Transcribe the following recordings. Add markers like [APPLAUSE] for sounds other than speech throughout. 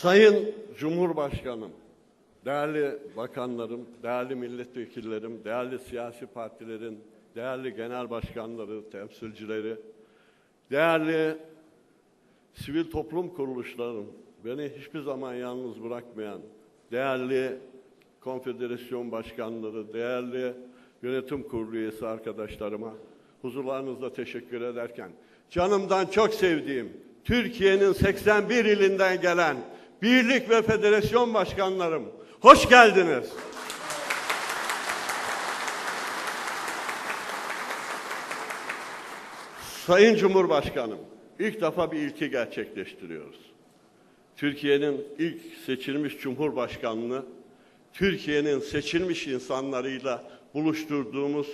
Sayın Cumhurbaşkanım, değerli bakanlarım, değerli milletvekillerim, değerli siyasi partilerin, değerli genel başkanları, temsilcileri, değerli sivil toplum kuruluşlarım, beni hiçbir zaman yalnız bırakmayan, değerli konfederasyon başkanları, değerli yönetim kurulu üyesi arkadaşlarıma huzurlarınızda teşekkür ederken, canımdan çok sevdiğim, Türkiye'nin 81 ilinden gelen birlik ve federasyon başkanlarım, hoş geldiniz. Sayın Cumhurbaşkanım, ilk defa bir ilki gerçekleştiriyoruz. Türkiye'nin ilk seçilmiş Cumhurbaşkanlığı, Türkiye'nin seçilmiş insanlarıyla buluşturduğumuz,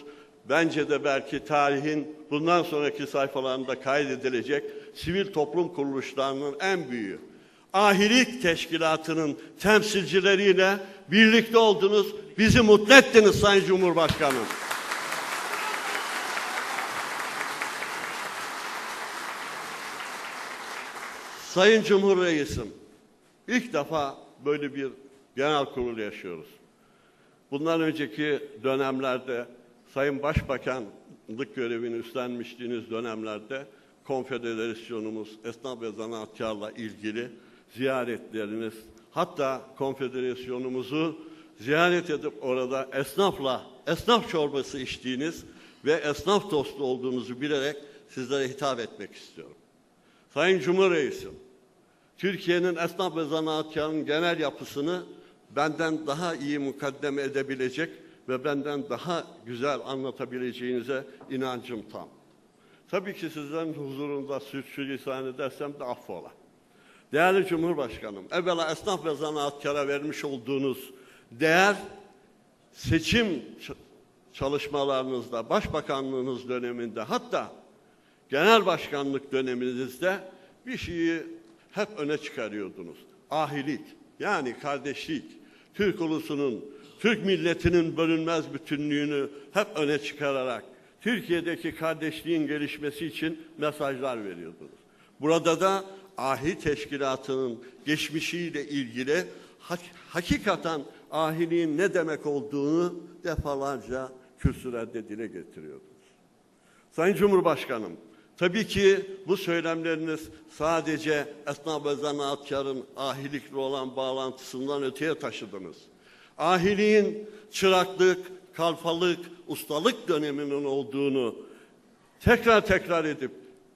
bence de belki tarihin bundan sonraki sayfalarında kaydedilecek sivil toplum kuruluşlarının en büyüğü. Ahilik Teşkilatı'nın temsilcileriyle birlikte oldunuz, bizi mutlu ettiniz Sayın Cumhurbaşkanım. Sayın Cumhur ilk defa böyle bir genel kurul yaşıyoruz. Bundan önceki dönemlerde Sayın Başbakanlık görevini üstlenmiştiğiniz dönemlerde konfederasyonumuz, esnaf ve zanaatkarla ilgili ziyaretleriniz, hatta konfederasyonumuzu ziyaret edip orada esnafla, esnaf çorbası içtiğiniz ve esnaf dostu olduğunuzu bilerek sizlere hitap etmek istiyorum. Sayın Cumhur Türkiye'nin esnaf ve zanaatkarının genel yapısını benden daha iyi mukaddeme edebilecek ve benden daha güzel anlatabileceğinize inancım tam. Tabii ki sizlerin huzurunda sürçülisan edersem de affola. Değerli Cumhurbaşkanım, evvela esnaf ve zanaatkara vermiş olduğunuz değer seçim çalışmalarınızda, başbakanlığınız döneminde hatta genel başkanlık döneminizde bir şeyi hep öne çıkarıyordunuz. Ahilik, yani kardeşlik, Türk ulusunun, Türk milletinin bölünmez bütünlüğünü hep öne çıkararak Türkiye'deki kardeşliğin gelişmesi için mesajlar veriyordunuz. Burada da ahi teşkilatının geçmişiyle ilgili hak- hakikaten ahiliğin ne demek olduğunu defalarca kürsülerde dile getiriyordunuz. Sayın Cumhurbaşkanım, tabii ki bu söylemleriniz sadece esnaf ve zanaatkarın ahilikle olan bağlantısından öteye taşıdınız. Ahiliğin çıraklık, kalfalık, ustalık döneminin olduğunu tekrar tekrar edip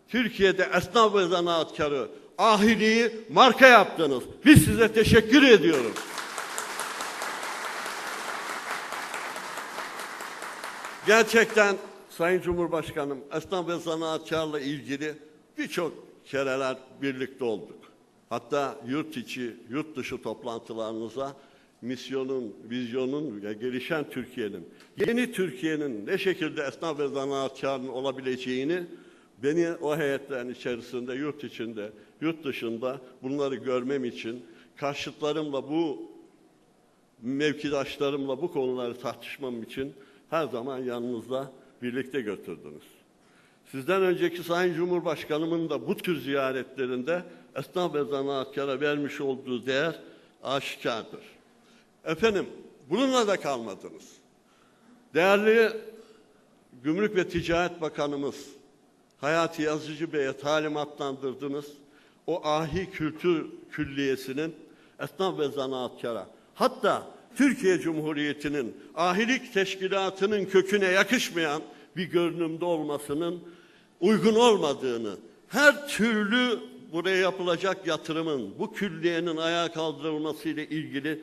Türkiye'de esnaf ve zanaatkarı ahiliği marka yaptınız. Biz size teşekkür ediyoruz. Gerçekten Sayın Cumhurbaşkanım, esnaf ve zanaatkarla ilgili birçok kereler birlikte olduk. Hatta yurt içi, yurt dışı toplantılarınıza misyonun, vizyonun ve gelişen Türkiye'nin, yeni Türkiye'nin ne şekilde esnaf ve zanaatkarın olabileceğini beni o heyetlerin içerisinde, yurt içinde, yurt dışında bunları görmem için karşıtlarımla bu mevkidaşlarımla bu konuları tartışmam için her zaman yanınızda birlikte götürdünüz. Sizden önceki Sayın Cumhurbaşkanımın da bu tür ziyaretlerinde esnaf ve zanaatkara vermiş olduğu değer aşikardır. Efendim, bununla da kalmadınız. Değerli Gümrük ve Ticaret Bakanımız Hayati Yazıcı Bey'e talimatlandırdınız. O ahi kültür külliyesinin esnaf ve zanaatkara hatta Türkiye Cumhuriyeti'nin ahilik teşkilatının köküne yakışmayan bir görünümde olmasının uygun olmadığını, her türlü buraya yapılacak yatırımın, bu külliyenin ayağa kaldırılması ile ilgili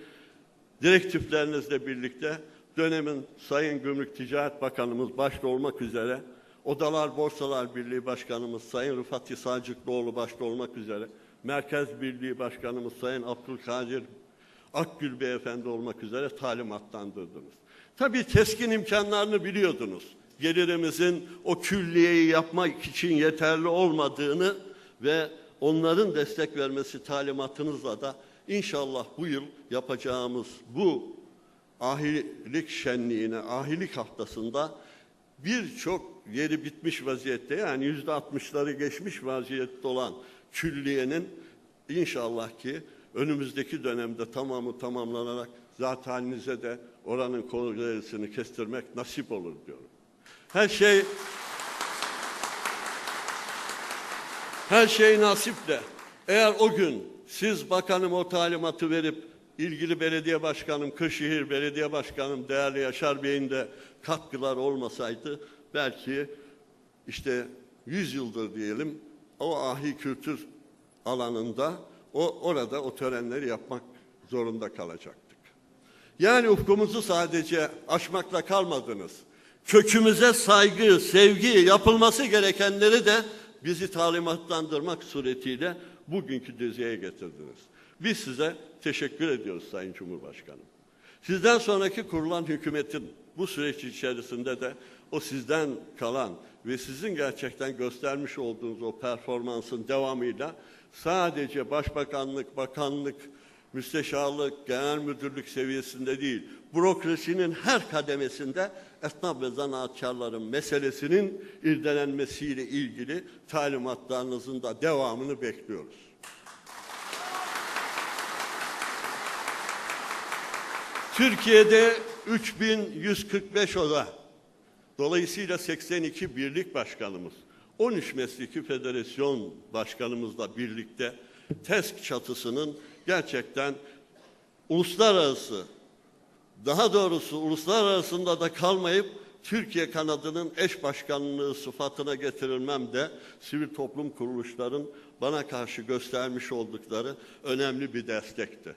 direktiflerinizle birlikte dönemin Sayın Gümrük Ticaret Bakanımız başta olmak üzere Odalar Borsalar Birliği Başkanımız Sayın Rıfat Sacıklıoğlu başta olmak üzere Merkez Birliği Başkanımız Sayın Abdülkadir Akgül Beyefendi olmak üzere talimatlandırdınız. Tabii teskin imkanlarını biliyordunuz. Gelirimizin o külliyeyi yapmak için yeterli olmadığını ve onların destek vermesi talimatınızla da inşallah bu yıl yapacağımız bu ahilik şenliğine, ahilik haftasında birçok yeri bitmiş vaziyette yani yüzde altmışları geçmiş vaziyette olan külliyenin inşallah ki önümüzdeki dönemde tamamı tamamlanarak zat halinize de oranın kongresini kestirmek nasip olur diyorum. Her şey her şey nasiple. Eğer o gün siz bakanım o talimatı verip ilgili belediye başkanım, Kırşehir Belediye Başkanım değerli Yaşar Bey'in de katkılar olmasaydı belki işte 100 yıldır diyelim o ahi kültür alanında o orada o törenleri yapmak zorunda kalacaktık. Yani ufkumuzu sadece aşmakla kalmadınız. Kökümüze saygı, sevgi, yapılması gerekenleri de bizi talimatlandırmak suretiyle bugünkü düzeye getirdiniz. Biz size teşekkür ediyoruz Sayın Cumhurbaşkanım. Sizden sonraki kurulan hükümetin bu süreç içerisinde de o sizden kalan ve sizin gerçekten göstermiş olduğunuz o performansın devamıyla sadece başbakanlık, bakanlık, müsteşarlık, genel müdürlük seviyesinde değil, bürokrasinin her kademesinde esnaf ve zanaatkarların meselesinin irdelenmesiyle ilgili talimatlarınızın da devamını bekliyoruz. Türkiye'de 3145 oda, dolayısıyla 82 birlik başkanımız, 13 mesleki federasyon başkanımızla birlikte TESK çatısının gerçekten uluslararası, daha doğrusu uluslararasında da kalmayıp Türkiye kanadının eş başkanlığı sıfatına getirilmem de sivil toplum kuruluşların bana karşı göstermiş oldukları önemli bir destekti.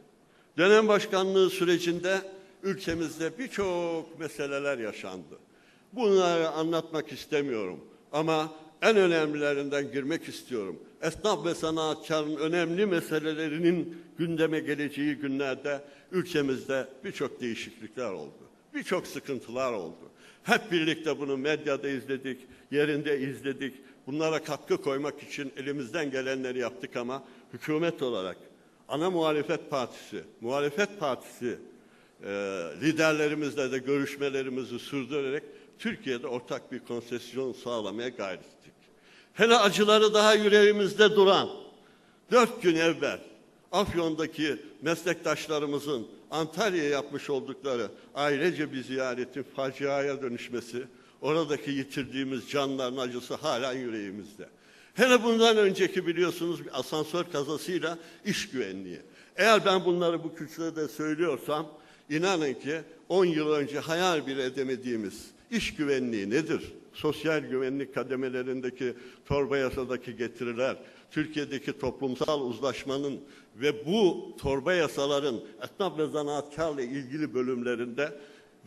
Dönem başkanlığı sürecinde ülkemizde birçok meseleler yaşandı. Bunları anlatmak istemiyorum ama en önemlilerinden girmek istiyorum. Esnaf ve sanatkarın önemli meselelerinin gündeme geleceği günlerde ülkemizde birçok değişiklikler oldu. Birçok sıkıntılar oldu. Hep birlikte bunu medyada izledik, yerinde izledik. Bunlara katkı koymak için elimizden gelenleri yaptık ama hükümet olarak ana muhalefet partisi, muhalefet partisi e, liderlerimizle de görüşmelerimizi sürdürerek Türkiye'de ortak bir konsesyon sağlamaya gayret ettik. Hele acıları daha yüreğimizde duran dört gün evvel Afyon'daki meslektaşlarımızın Antalya'ya yapmış oldukları ailece bir ziyaretin faciaya dönüşmesi, oradaki yitirdiğimiz canların acısı hala yüreğimizde. Hele bundan önceki biliyorsunuz bir asansör kazasıyla iş güvenliği. Eğer ben bunları bu küçüğe söylüyorsam inanın ki 10 yıl önce hayal bile edemediğimiz iş güvenliği nedir? Sosyal güvenlik kademelerindeki torba yasadaki getiriler, Türkiye'deki toplumsal uzlaşmanın ve bu torba yasaların esnaf ve zanaatkarla ilgili bölümlerinde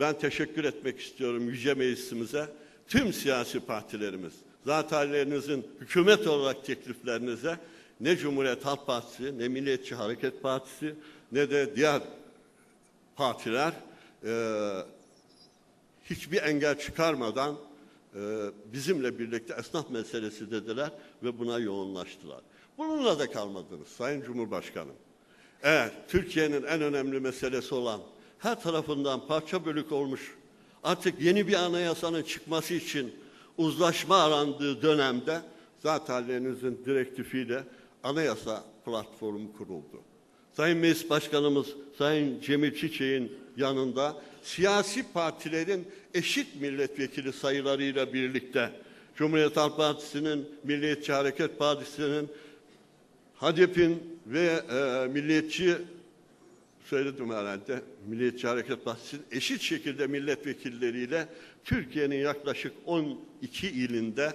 ben teşekkür etmek istiyorum Yüce Meclisimize, tüm siyasi partilerimiz, zatenlerinizin hükümet olarak tekliflerinize ne Cumhuriyet Halk Partisi, ne Milliyetçi Hareket Partisi, ne de diğer partiler e, hiçbir engel çıkarmadan e, bizimle birlikte esnaf meselesi dediler ve buna yoğunlaştılar. Bununla da kalmadınız Sayın Cumhurbaşkanım. Eğer Türkiye'nin en önemli meselesi olan her tarafından parça bölük olmuş artık yeni bir anayasanın çıkması için uzlaşma arandığı dönemde zatenlerinizin direktifiyle anayasa platformu kuruldu. Sayın Meclis Başkanımız Sayın Cemil Çiçek'in yanında siyasi partilerin eşit milletvekili sayılarıyla birlikte Cumhuriyet Halk Partisi'nin, Milliyetçi Hareket Partisi'nin, HDP'in ve e, Milliyetçi söyledim herhalde Milliyetçi Hareket Partisi'nin eşit şekilde milletvekilleriyle Türkiye'nin yaklaşık 12 ilinde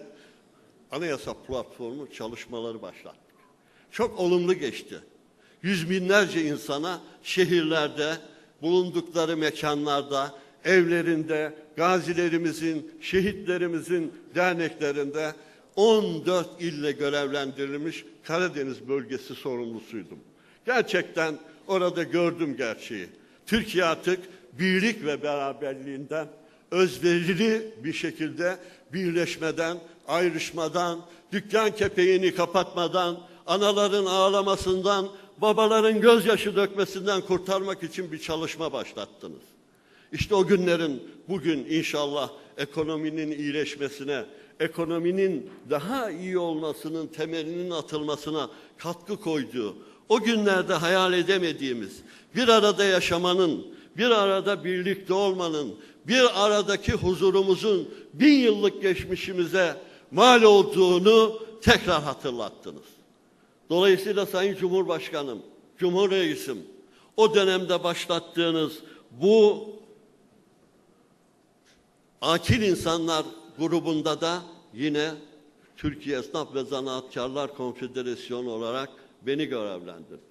anayasa platformu çalışmaları başlattık. Çok olumlu geçti. Yüz binlerce insana şehirlerde, bulundukları mekanlarda, evlerinde, gazilerimizin, şehitlerimizin derneklerinde 14 ille görevlendirilmiş Karadeniz bölgesi sorumlusuydum. Gerçekten orada gördüm gerçeği. Türkiye artık birlik ve beraberliğinden özverili bir şekilde birleşmeden, ayrışmadan, dükkan kepeğini kapatmadan, anaların ağlamasından, babaların gözyaşı dökmesinden kurtarmak için bir çalışma başlattınız. İşte o günlerin bugün inşallah ekonominin iyileşmesine, ekonominin daha iyi olmasının temelinin atılmasına katkı koyduğu O günlerde hayal edemediğimiz bir arada yaşamanın, bir arada birlikte olmanın, bir aradaki huzurumuzun bin yıllık geçmişimize mal olduğunu tekrar hatırlattınız. Dolayısıyla Sayın Cumhurbaşkanım, Cumhur Reisim, o dönemde başlattığınız bu akil insanlar grubunda da yine Türkiye Esnaf ve Zanaatkarlar Konfederasyonu olarak beni görevlendirdi.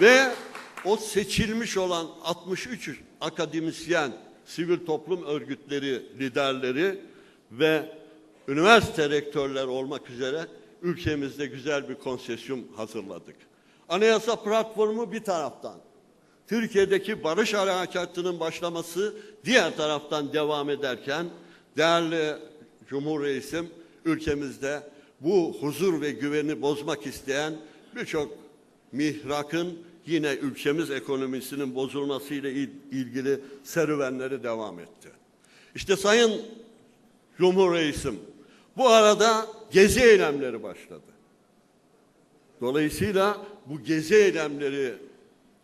Ve o seçilmiş olan 63 akademisyen, sivil toplum örgütleri liderleri ve üniversite rektörleri olmak üzere ülkemizde güzel bir konsesyon hazırladık. Anayasa platformu bir taraftan, Türkiye'deki barış harekatının başlaması diğer taraftan devam ederken değerli Cumhur Reisim ülkemizde bu huzur ve güveni bozmak isteyen birçok mihrakın yine ülkemiz ekonomisinin bozulmasıyla il- ilgili serüvenleri devam etti. İşte Sayın Cumhur Reisim bu arada gezi eylemleri başladı. Dolayısıyla bu gezi eylemleri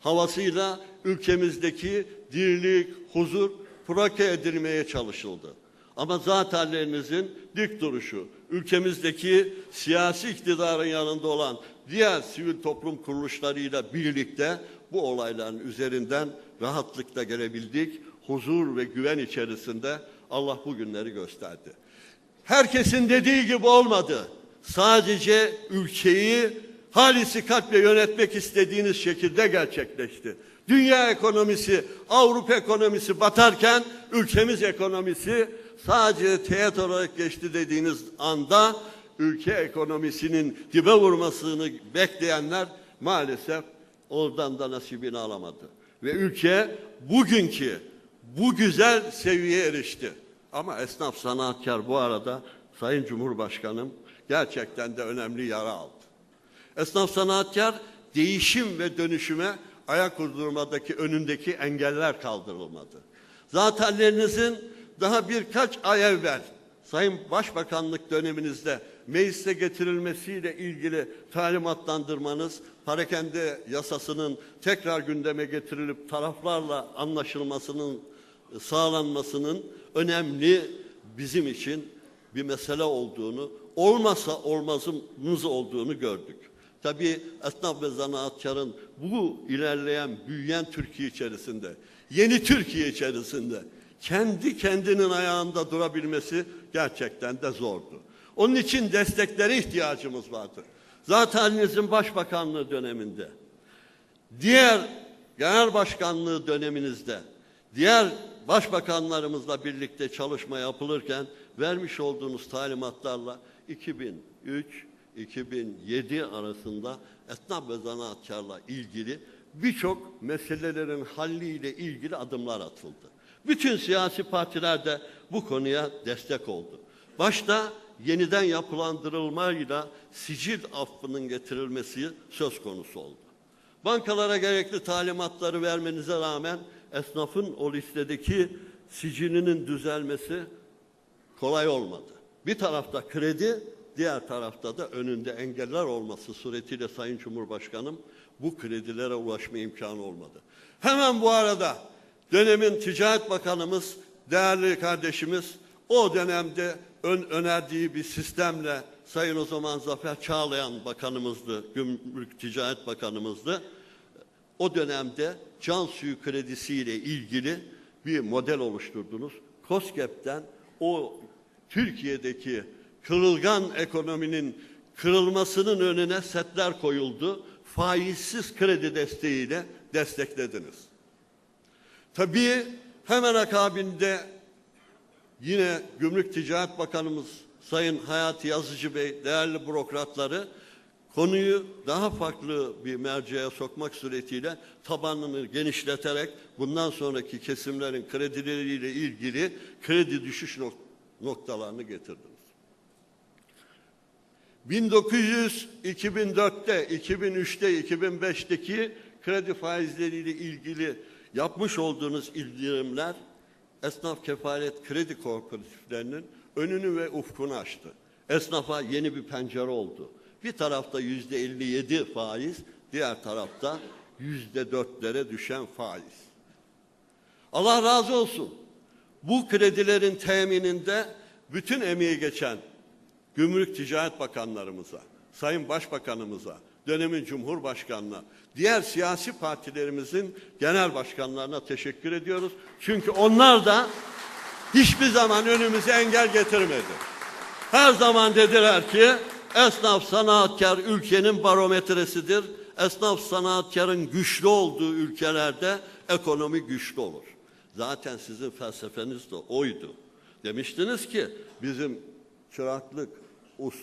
havasıyla ülkemizdeki dirlik, huzur provoke edilmeye çalışıldı. Ama zatenlerinizin dik duruşu, ülkemizdeki siyasi iktidarın yanında olan diğer sivil toplum kuruluşlarıyla birlikte bu olayların üzerinden rahatlıkla gelebildik. Huzur ve güven içerisinde Allah bu günleri gösterdi. Herkesin dediği gibi olmadı. Sadece ülkeyi halisi kalple yönetmek istediğiniz şekilde gerçekleşti. Dünya ekonomisi, Avrupa ekonomisi batarken ülkemiz ekonomisi sadece teğet olarak geçti dediğiniz anda ülke ekonomisinin dibe vurmasını bekleyenler maalesef oradan da nasibini alamadı. Ve ülke bugünkü bu güzel seviyeye erişti. Ama esnaf sanatkar bu arada Sayın Cumhurbaşkanım gerçekten de önemli yara aldı. Esnaf sanatkar değişim ve dönüşüme ayak uydurmadaki önündeki engeller kaldırılmadı. Zatenlerinizin daha birkaç ay evvel Sayın Başbakanlık döneminizde meclise getirilmesiyle ilgili talimatlandırmanız, parakende yasasının tekrar gündeme getirilip taraflarla anlaşılmasının sağlanmasının önemli bizim için bir mesele olduğunu, olmasa olmazımız olduğunu gördük. Tabii esnaf ve zanaatkarın bu ilerleyen, büyüyen Türkiye içerisinde, yeni Türkiye içerisinde kendi kendinin ayağında durabilmesi gerçekten de zordu. Onun için desteklere ihtiyacımız vardı. Zaten başbakanlığı döneminde, diğer genel başkanlığı döneminizde, diğer başbakanlarımızla birlikte çalışma yapılırken vermiş olduğunuz talimatlarla 2003-2007 arasında esnaf ve zanaatkarla ilgili birçok meselelerin halliyle ilgili adımlar atıldı. Bütün siyasi partiler de bu konuya destek oldu. Başta yeniden yapılandırılmayla sicil affının getirilmesi söz konusu oldu. Bankalara gerekli talimatları vermenize rağmen esnafın o listedeki sicilinin düzelmesi kolay olmadı. Bir tarafta kredi, diğer tarafta da önünde engeller olması suretiyle Sayın Cumhurbaşkanım bu kredilere ulaşma imkanı olmadı. Hemen bu arada dönemin Ticaret Bakanımız, değerli kardeşimiz o dönemde ön önerdiği bir sistemle Sayın o zaman Zafer Çağlayan Bakanımızdı, Gümrük Ticaret Bakanımızdı. O dönemde can suyu kredisiyle ilgili bir model oluşturdunuz. COSGAP'ten o Türkiye'deki kırılgan ekonominin kırılmasının önüne setler koyuldu. Faizsiz kredi desteğiyle desteklediniz. Tabii hemen akabinde yine Gümrük Ticaret Bakanımız Sayın Hayati Yazıcı Bey, değerli bürokratları konuyu daha farklı bir merceğe sokmak suretiyle tabanını genişleterek bundan sonraki kesimlerin kredileriyle ilgili kredi düşüş nok- noktalarını getirdiniz. 1900, 2004'te, 2003'te, 2005'teki kredi faizleriyle ilgili yapmış olduğunuz indirimler esnaf kefalet kredi kooperatiflerinin önünü ve ufkunu açtı. Esnafa yeni bir pencere oldu. Bir tarafta yüzde 57 faiz, diğer tarafta yüzde dörtlere düşen faiz. Allah razı olsun. Bu kredilerin temininde bütün emeği geçen Gümrük Ticaret Bakanlarımıza, Sayın Başbakanımıza, dönemin Cumhurbaşkanına, diğer siyasi partilerimizin genel başkanlarına teşekkür ediyoruz. Çünkü onlar da hiçbir zaman önümüze engel getirmedi. Her zaman dediler ki esnaf sanatkar ülkenin barometresidir. Esnaf sanatkarın güçlü olduğu ülkelerde ekonomi güçlü olur. Zaten sizin felsefeniz de oydu. Demiştiniz ki bizim çıraklık, us,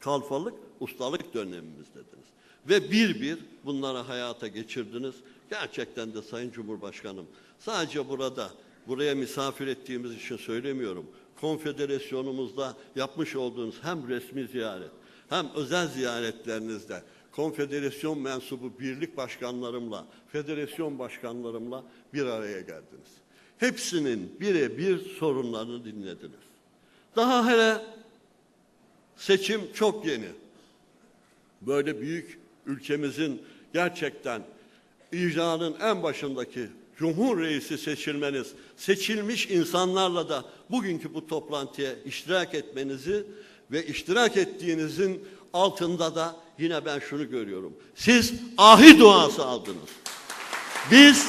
kalfalık, ustalık dönemimiz dediniz. Ve bir bir bunları hayata geçirdiniz. Gerçekten de Sayın Cumhurbaşkanım sadece burada buraya misafir ettiğimiz için söylemiyorum. Konfederasyonumuzda yapmış olduğunuz hem resmi ziyaret hem özel ziyaretlerinizde konfederasyon mensubu birlik başkanlarımla, federasyon başkanlarımla bir araya geldiniz. Hepsinin birebir sorunlarını dinlediniz. Daha hele seçim çok yeni. Böyle büyük ülkemizin gerçekten icranın en başındaki Cumhur Reisi seçilmeniz, seçilmiş insanlarla da bugünkü bu toplantıya iştirak etmenizi ve iştirak ettiğinizin altında da yine ben şunu görüyorum. Siz ahi duası aldınız. Biz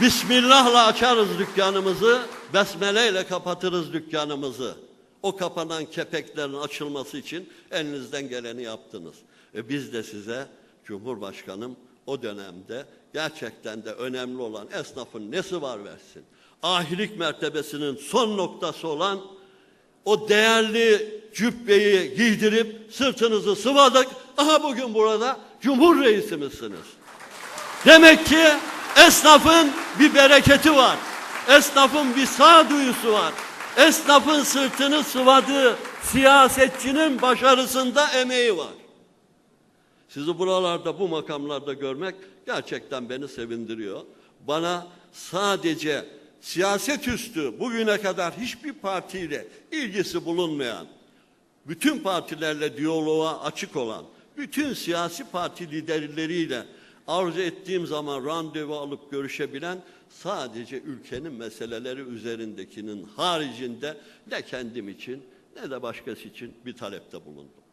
Bismillah'la açarız dükkanımızı, besmeleyle kapatırız dükkanımızı. O kapanan kepeklerin açılması için elinizden geleni yaptınız. E biz de size Cumhurbaşkanım o dönemde gerçekten de önemli olan esnafın nesi var versin. Ahilik mertebesinin son noktası olan o değerli cübbeyi giydirip sırtınızı sıvadık. Aha bugün burada Cumhur Reisimizsiniz. Demek ki esnafın bir bereketi var. Esnafın bir sağduyusu var. Esnafın sırtını sıvadığı siyasetçinin başarısında emeği var. Sizi buralarda, bu makamlarda görmek gerçekten beni sevindiriyor. Bana sadece siyaset üstü bugüne kadar hiçbir partiyle ilgisi bulunmayan, bütün partilerle diyaloğa açık olan, bütün siyasi parti liderleriyle arzu ettiğim zaman randevu alıp görüşebilen sadece ülkenin meseleleri üzerindekinin haricinde ne kendim için ne de başkası için bir talepte bulundum.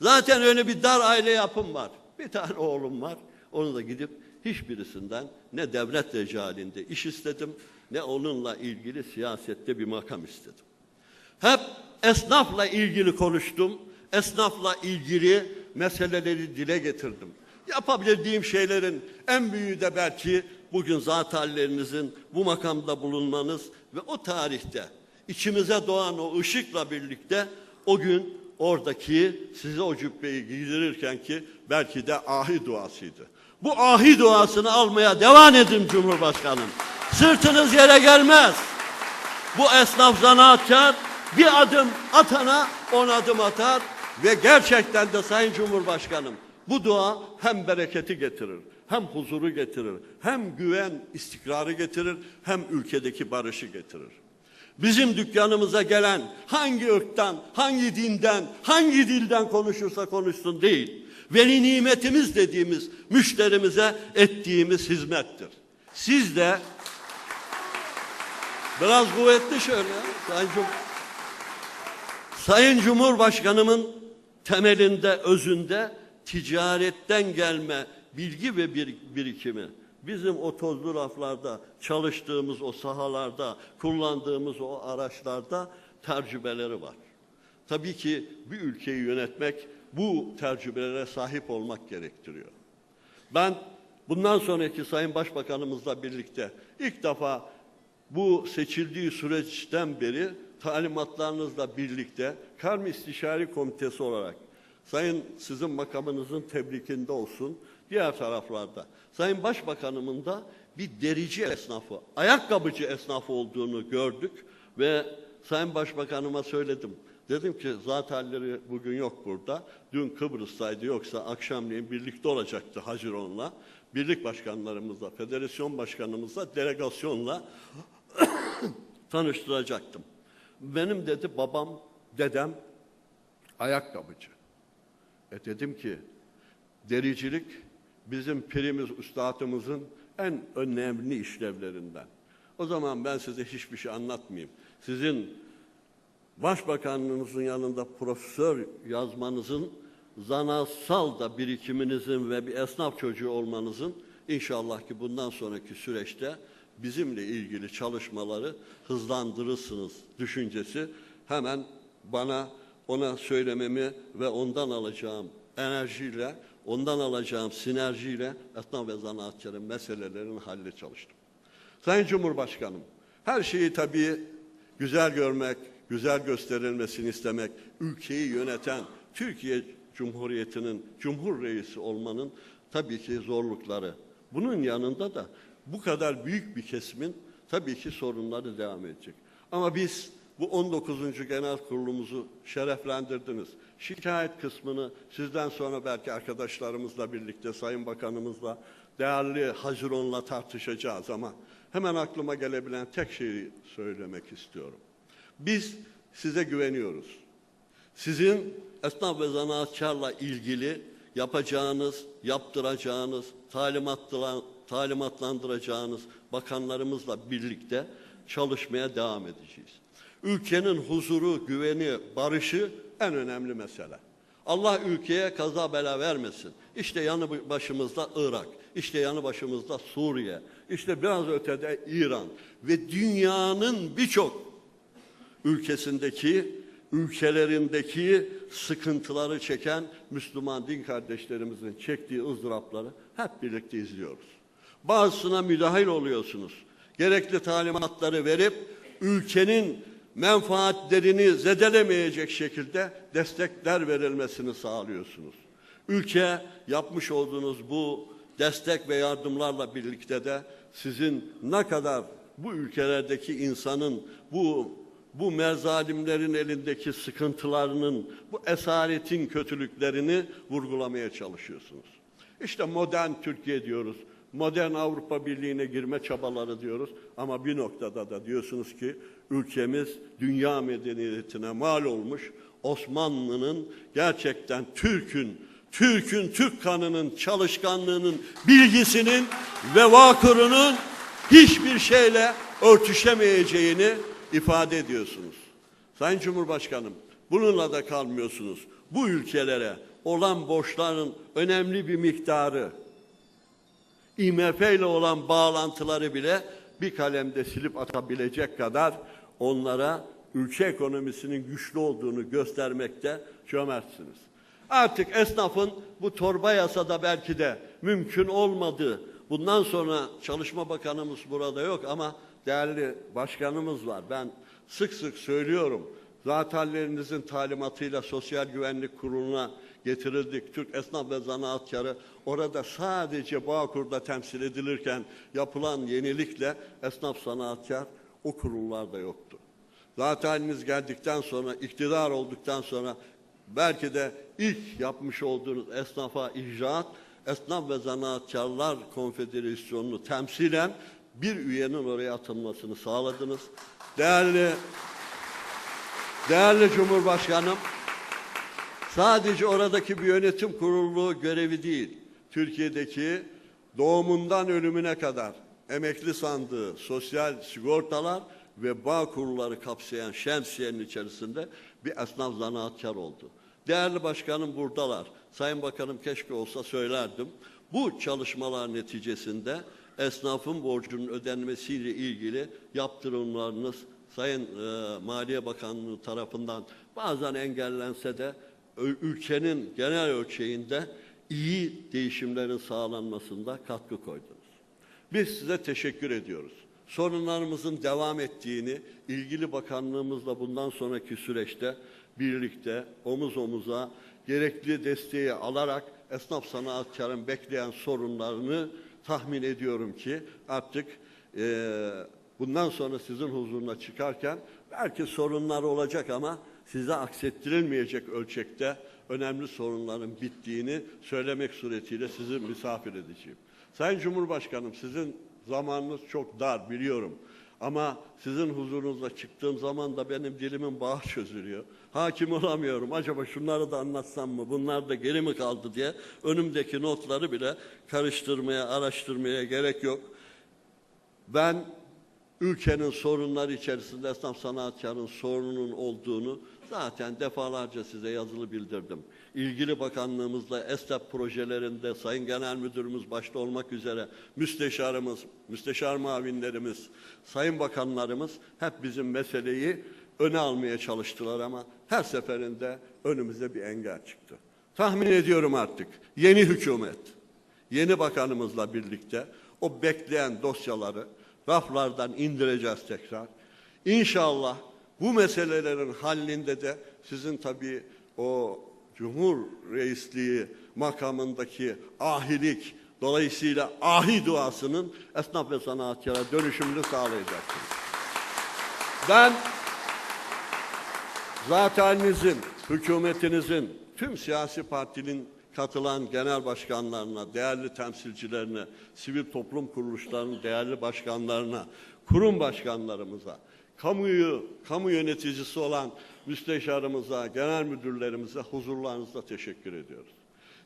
Zaten öyle bir dar aile yapım var. Bir tane oğlum var. Onu da gidip hiçbirisinden ne devlet recalinde iş istedim ne onunla ilgili siyasette bir makam istedim. Hep esnafla ilgili konuştum. Esnafla ilgili meseleleri dile getirdim. Yapabildiğim şeylerin en büyüğü de belki bugün zat hallerinizin bu makamda bulunmanız ve o tarihte içimize doğan o ışıkla birlikte o gün oradaki size o cübbeyi giydirirken ki belki de ahi duasıydı. Bu ahi duasını almaya devam edin Cumhurbaşkanım. Sırtınız yere gelmez. Bu esnaf zanaatkar bir adım atana on adım atar ve gerçekten de Sayın Cumhurbaşkanım bu dua hem bereketi getirir, hem huzuru getirir, hem güven, istikrarı getirir, hem ülkedeki barışı getirir. Bizim dükkanımıza gelen hangi ırktan, hangi dinden, hangi dilden konuşursa konuşsun değil. Veli nimetimiz dediğimiz müşterimize ettiğimiz hizmettir. Siz de biraz kuvvetli şöyle. Sayın, Cum Sayın Cumhurbaşkanımın temelinde, özünde ticaretten gelme bilgi ve bir, birikimi. Bizim o tozlu raflarda, çalıştığımız o sahalarda, kullandığımız o araçlarda tecrübeleri var. Tabii ki bir ülkeyi yönetmek bu tecrübelere sahip olmak gerektiriyor. Ben bundan sonraki Sayın Başbakanımızla birlikte ilk defa bu seçildiği süreçten beri talimatlarınızla birlikte Karm İstişari Komitesi olarak Sayın sizin makamınızın tebrikinde olsun. Diğer taraflarda Sayın Başbakanımın da bir derici esnafı, ayakkabıcı esnafı olduğunu gördük ve Sayın Başbakanıma söyledim. Dedim ki zat halleri bugün yok burada. Dün Kıbrıs'taydı yoksa akşamleyin birlikte olacaktı Haciron'la. Birlik başkanlarımızla, federasyon başkanımızla, delegasyonla [COUGHS] tanıştıracaktım. Benim dedi babam, dedem ayakkabıcı. E dedim ki dericilik bizim pirimiz, üstadımızın en önemli işlevlerinden. O zaman ben size hiçbir şey anlatmayayım. Sizin Başbakanlığınızın yanında profesör yazmanızın, zanaatsal da birikiminizin ve bir esnaf çocuğu olmanızın inşallah ki bundan sonraki süreçte bizimle ilgili çalışmaları hızlandırırsınız düşüncesi hemen bana ona söylememi ve ondan alacağım enerjiyle, ondan alacağım sinerjiyle esnaf ve zanaatkarın meselelerin halle çalıştım. Sayın Cumhurbaşkanım, her şeyi tabii güzel görmek, güzel gösterilmesini istemek, ülkeyi yöneten Türkiye Cumhuriyeti'nin Cumhur Reisi olmanın tabii ki zorlukları. Bunun yanında da bu kadar büyük bir kesimin tabii ki sorunları devam edecek. Ama biz bu 19. Genel Kurulumuzu şereflendirdiniz. Şikayet kısmını sizden sonra belki arkadaşlarımızla birlikte, Sayın Bakanımızla, değerli Haziron'la tartışacağız ama hemen aklıma gelebilen tek şeyi söylemek istiyorum. Biz size güveniyoruz. Sizin esnaf ve zanaatkarla ilgili yapacağınız, yaptıracağınız, talimatla- talimatlandıracağınız bakanlarımızla birlikte çalışmaya devam edeceğiz. Ülkenin huzuru, güveni, barışı en önemli mesele. Allah ülkeye kaza bela vermesin. İşte yanı başımızda Irak, işte yanı başımızda Suriye, işte biraz ötede İran ve dünyanın birçok ülkesindeki, ülkelerindeki sıkıntıları çeken Müslüman din kardeşlerimizin çektiği ızdırapları hep birlikte izliyoruz. Bazısına müdahil oluyorsunuz. Gerekli talimatları verip ülkenin menfaatlerini zedelemeyecek şekilde destekler verilmesini sağlıyorsunuz. Ülke yapmış olduğunuz bu destek ve yardımlarla birlikte de sizin ne kadar bu ülkelerdeki insanın bu bu merzalimlerin elindeki sıkıntılarının, bu esaretin kötülüklerini vurgulamaya çalışıyorsunuz. İşte modern Türkiye diyoruz, modern Avrupa Birliği'ne girme çabaları diyoruz ama bir noktada da diyorsunuz ki ülkemiz dünya medeniyetine mal olmuş Osmanlı'nın gerçekten Türk'ün Türk'ün Türk kanının çalışkanlığının bilgisinin ve vakurunun hiçbir şeyle örtüşemeyeceğini ifade ediyorsunuz. Sayın Cumhurbaşkanım, bununla da kalmıyorsunuz. Bu ülkelere olan borçların önemli bir miktarı, IMF ile olan bağlantıları bile bir kalemde silip atabilecek kadar onlara ülke ekonomisinin güçlü olduğunu göstermekte cömertsiniz. Artık esnafın bu torba yasada belki de mümkün olmadığı, bundan sonra Çalışma Bakanımız burada yok ama değerli başkanımız var. Ben sık sık söylüyorum. Zatallerinizin talimatıyla Sosyal Güvenlik Kurulu'na getirildik. Türk esnaf ve zanaatkarı orada sadece Bağkur'da temsil edilirken yapılan yenilikle esnaf sanaatkar o kurullarda yoktu. Zaten geldikten sonra, iktidar olduktan sonra belki de ilk yapmış olduğunuz esnafa icraat, Esnaf ve Zanaatkarlar Konfederasyonu'nu temsilen bir üyenin oraya atılmasını sağladınız. Değerli Değerli Cumhurbaşkanım, sadece oradaki bir yönetim kurulu görevi değil, Türkiye'deki doğumundan ölümüne kadar emekli sandığı, sosyal sigortalar ve bağ kurulları kapsayan şemsiyenin içerisinde bir esnaf zanaatkar oldu. Değerli başkanım buradalar. Sayın Bakanım keşke olsa söylerdim. Bu çalışmalar neticesinde esnafın borcunun ödenmesiyle ilgili yaptırımlarınız Sayın e, Maliye Bakanlığı tarafından bazen engellense de ülkenin genel ölçeğinde iyi değişimlerin sağlanmasında katkı koydunuz. Biz size teşekkür ediyoruz. Sorunlarımızın devam ettiğini ilgili bakanlığımızla bundan sonraki süreçte birlikte omuz omuza gerekli desteği alarak esnaf sanatkarın bekleyen sorunlarını tahmin ediyorum ki artık eee, bundan sonra sizin huzuruna çıkarken belki sorunlar olacak ama size aksettirilmeyecek ölçekte önemli sorunların bittiğini söylemek suretiyle sizi misafir edeceğim. Sayın Cumhurbaşkanım sizin zamanınız çok dar biliyorum. Ama sizin huzurunuzda çıktığım zaman da benim dilimin bağı çözülüyor. Hakim olamıyorum. Acaba şunları da anlatsam mı? Bunlar da geri mi kaldı diye önümdeki notları bile karıştırmaya, araştırmaya gerek yok. Ben ülkenin sorunları içerisinde esnaf sanatkarın sorununun olduğunu zaten defalarca size yazılı bildirdim. İlgili bakanlığımızla esnaf projelerinde Sayın Genel Müdürümüz başta olmak üzere müsteşarımız, müsteşar mavinlerimiz, sayın bakanlarımız hep bizim meseleyi öne almaya çalıştılar ama her seferinde önümüze bir engel çıktı. Tahmin ediyorum artık yeni hükümet, yeni bakanımızla birlikte o bekleyen dosyaları raflardan indireceğiz tekrar. İnşallah bu meselelerin hallində de sizin tabii o Cumhur Reisliği makamındaki ahilik dolayısıyla ahi duasının esnaf ve sanatkara dönüşümünü sağlayacaksınız. Ben Zatenizin, hükümetinizin, tüm siyasi partinin katılan genel başkanlarına, değerli temsilcilerine, sivil toplum kuruluşlarının değerli başkanlarına, kurum başkanlarımıza, kamuyu, kamu yöneticisi olan müsteşarımıza, genel müdürlerimize huzurlarınızda teşekkür ediyoruz.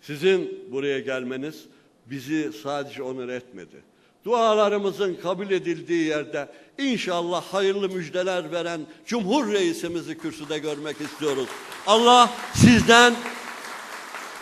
Sizin buraya gelmeniz bizi sadece onur etmedi. Dualarımızın kabul edildiği yerde inşallah hayırlı müjdeler veren Cumhur Reisimizi kürsüde görmek istiyoruz. Allah sizden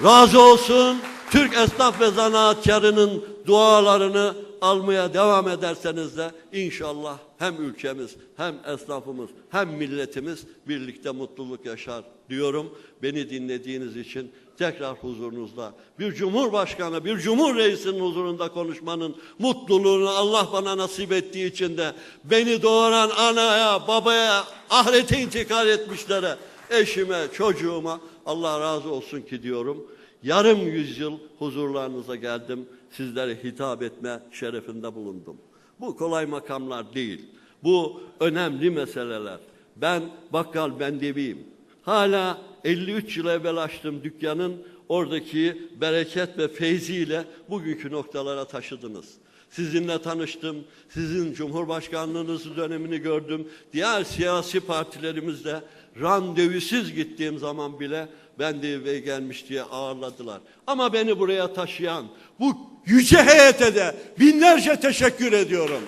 razı olsun. Türk esnaf ve zanaatkarının dualarını almaya devam ederseniz de inşallah hem ülkemiz hem esnafımız hem milletimiz birlikte mutluluk yaşar diyorum. Beni dinlediğiniz için tekrar huzurunuzda bir cumhurbaşkanı, bir cumhur reisinin huzurunda konuşmanın mutluluğunu Allah bana nasip ettiği için de beni doğuran anaya, babaya, ahirete intikal etmişlere, eşime, çocuğuma Allah razı olsun ki diyorum. Yarım yüzyıl huzurlarınıza geldim. Sizlere hitap etme şerefinde bulundum. Bu kolay makamlar değil. Bu önemli meseleler. Ben bakkal bendeviyim. Hala 53 yıl evvel açtığım dükkanın oradaki bereket ve feyziyle bugünkü noktalara taşıdınız. Sizinle tanıştım, sizin Cumhurbaşkanlığınız dönemini gördüm. Diğer siyasi partilerimizle randevusuz gittiğim zaman bile ben de eve gelmiş diye ağırladılar. Ama beni buraya taşıyan bu yüce heyete de binlerce teşekkür ediyorum.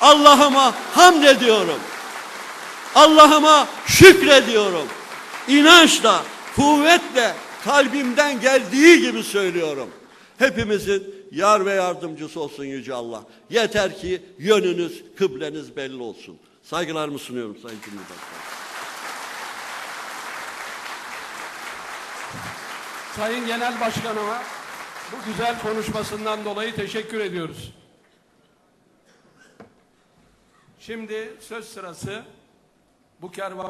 Allah'ıma hamd ediyorum. Allah'ıma şükrediyorum. İnançla, kuvvetle, kalbimden geldiği gibi söylüyorum. Hepimizin yar ve yardımcısı olsun Yüce Allah. Yeter ki yönünüz, kıbleniz belli olsun. Saygılarımı sunuyorum Sayın Cumhurbaşkanı. Sayın Genel Başkanıma bu güzel konuşmasından dolayı teşekkür ediyoruz. Şimdi söz sırası bu kervan